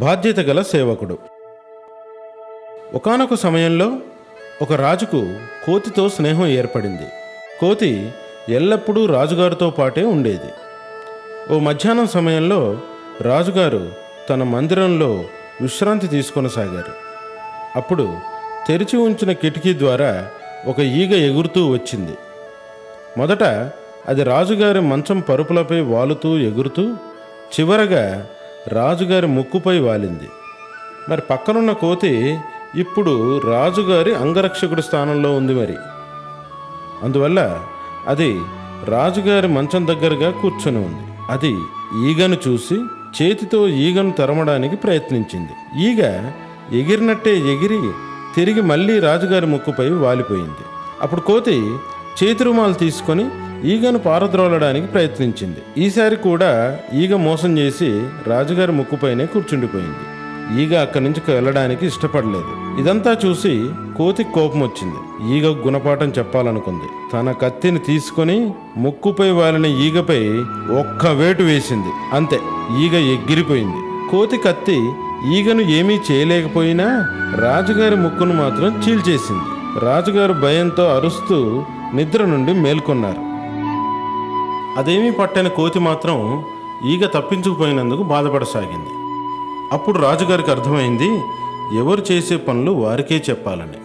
బాధ్యత గల సేవకుడు. ఒకానొక సమయంలో ఒక రాజుకు కోతితో స్నేహం ఏర్పడింది. కోతి ఎల్లప్పుడూ రాజుగారితో పాటే ఉండేది. ఓ మధ్యాహ్నం సమయంలో రాజుగారు తన మందిరంలో విశ్రాంతి తీసుకొనసాగారు. అప్పుడు తెరిచి ఉంచిన కిటికీ ద్వారా ఒక ఈగ ఎగురుతూ వచ్చింది. మొదట అది రాజుగారి మంచం పరుపులపై వాలుతూ ఎగురుతూ చివరగా రాజుగారి ముక్కుపై వాలింది. మరి పక్కనున్న కోతి ఇప్పుడు రాజుగారి అంగరక్షకుడి స్థానంలో ఉంది మరి. అందువల్ల అది రాజుగారి మంచం దగ్గరగా కూర్చొని ఉంది. అది ఈగను చూసి చేతితో ఈగను తరమడానికి ప్రయత్నించింది. ఈగ ఎగిరినట్టే ఎగిరి తిరిగి మళ్ళీ రాజుగారి ముక్కుపై వాలిపోయింది. అప్పుడు కోతి చేతి రుమాలు తీసుకొని ఈగను పారద్రోలడానికి ప్రయత్నించింది. ఈసారి కూడా ఈగ మోసం చేసి రాజుగారి ముక్కుపైనే కూర్చుండిపోయింది. ఈగ అక్కడి నుంచి వెళ్ళడానికి ఇష్టపడలేదు. ఇదంతా చూసి కోతి కోపం వచ్చింది. ఈగ గుణపాఠం చెప్పాలనుకుంది. తన కత్తిని తీసుకొని ముక్కుపై వాలిన ఈగపై ఒక్క వేటు వేసింది. అంతే ఈగ ఎగిరిపోయింది. కోతి కత్తి ఈగను ఏమీ చేయలేకపోయినా రాజుగారి ముక్కును మాత్రం చీల్చేసింది. రాజుగారు భయంతో అరుస్తూ నిద్ర నుండి మేల్కొన్నారు. అదేమీ పట్టని కోతి మాత్రం ఈగ తప్పించుకుపోయినందుకు బాధపడసాగింది. అప్పుడు రాజుగారికి అర్థమైంది ఎవరు చేసే పనులు వారికే చెప్పాలని.